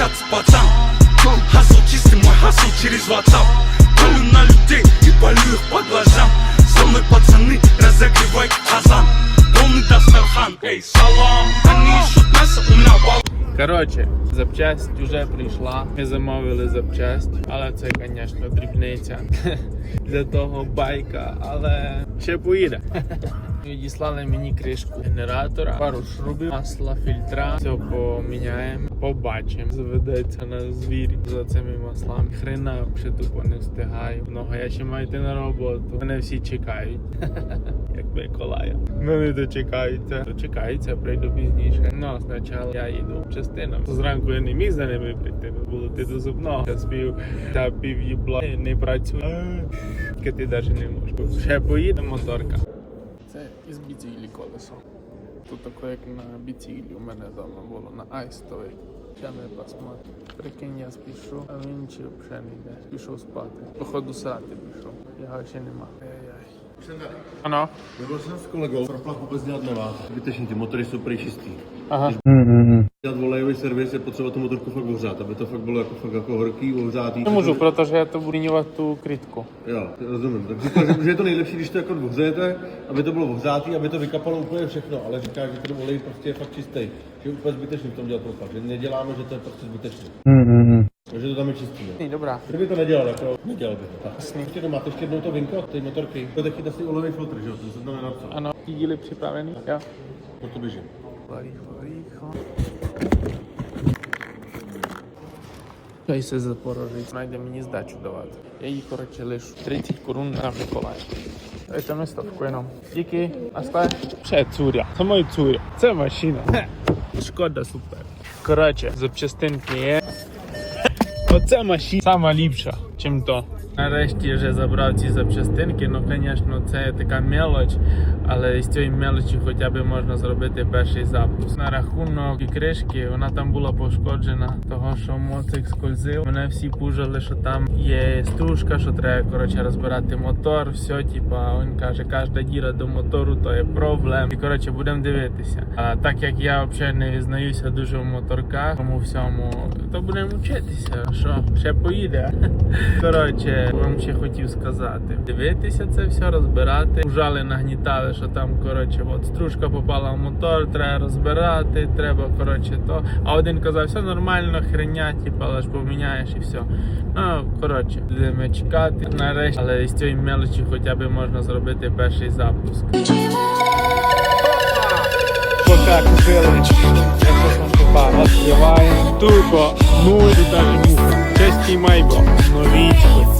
чат с пацан. Ком хасл, чистый мой хасл через WhatsApp. Колю на людей и полю их по глазам Со мной пацаны, разогревай казан. Полный Дастархан, эй, салам. Они ищут мясо, у меня вал Коротше, запчасть уже прийшла, ми замовили запчасть, але це, звісно, дрібниця. Для того байка, але ще поїде. Відіслали мені кришку генератора, пару шрубів, масла, фільтра, все по поміняємо, побачимо. Заведеться на звір за цими маслами. Хрена взагалі тупо не встигаю. Много я ще маю йти на роботу. Мене всі чекають. Як Миколая. Мене дочекаються. Дочекаються, прийду пізніше. Ну, спочатку я їду частинам. Зранку я не міг за ними прийти, було ти до зубного. Я спів та пів їбла не працює. Ти навіть не можеш. Ще поїде моторка. Це із біцілі колесо. Тут таке, як на біцілі у мене вдома було, на айстовий. Я не посмотрю. Прикинь, я спішу, а він чи взагалі не йде. Пішов спати. Походу срати пішов. Його ще нема. Ай-яй. Ano. Byl jsem s kolegou, proplach vůbec dělat nemá. Zbytečný, ty motory jsou prej čistý. Aha. Dělat volejový servis je potřeba tu motorku fakt ohřát, aby to fakt bylo jako, fakt jako horký, ohřátý. Nemůžu, protože já to budu měnit tu krytku. Jo, rozumím. Tak říkal, že, že je to nejlepší, když to jako ohřejete, aby to bylo ohřátý, aby to vykapalo úplně všechno, ale říká, že ten olej prostě je fakt čistý. Že je úplně zbytečný v tom dělat proplach, že neděláme, dávno, že to je prostě zbytečné. Mm-hmm. Hmm, hmm. Takže to tam je čistý. Ne? Dobrá. Kdyby to nedělal, jako nedělal by to. Tak. Jasný. Ještě doma, ještě jednou to vinko, ty motorky. To taky asi olový filtr, že jo, To jsem tam nenapsal. Ano, díly připravený, jo. Proto běžím. Rychle, rychle. Kaj se za porožiť, nájdem nic dá čudovat. Její koreče liš 30 korun na Mikolaj. Tady tam je stovku jenom. Díky, Co je cůra, to moje cůra, co je mašina. Škoda, super. Коротше, запчастинки є. Оце машина сама ліпша, чим то. Нарешті вже забрав ці запчастинки, ну звісно, це така мелоч, але з цієї мелочі хоча б можна зробити перший запуск. На рахунок і кришки вона там була пошкоджена, того що моцик скользив. Мене всі пужали, що там є стружка, що треба коротше розбирати мотор. Все, типа, він каже, кожна діра до мотору то є проблем. І коротше будемо дивитися. А так як я взагалі не визнаюся дуже в моторках, тому всьому, то будемо вчитися. Що ще поїде. Коротше, вам ще хотів сказати. Дивитися це все, розбирати. Ужали, нагнітали, що там, коротше, от стружка попала в мотор, треба розбирати, треба, коротше, то. А один казав, все нормально, хреня, типу, але ж поміняєш і все. Ну, коротше, будемо чекати нарешті, але з цієї мелочі хоча б можна зробити перший запуск. Пока купили, якщо там попав, відкриваємо, турбо, нуль, і даже муха. Чеський майбо, новічко.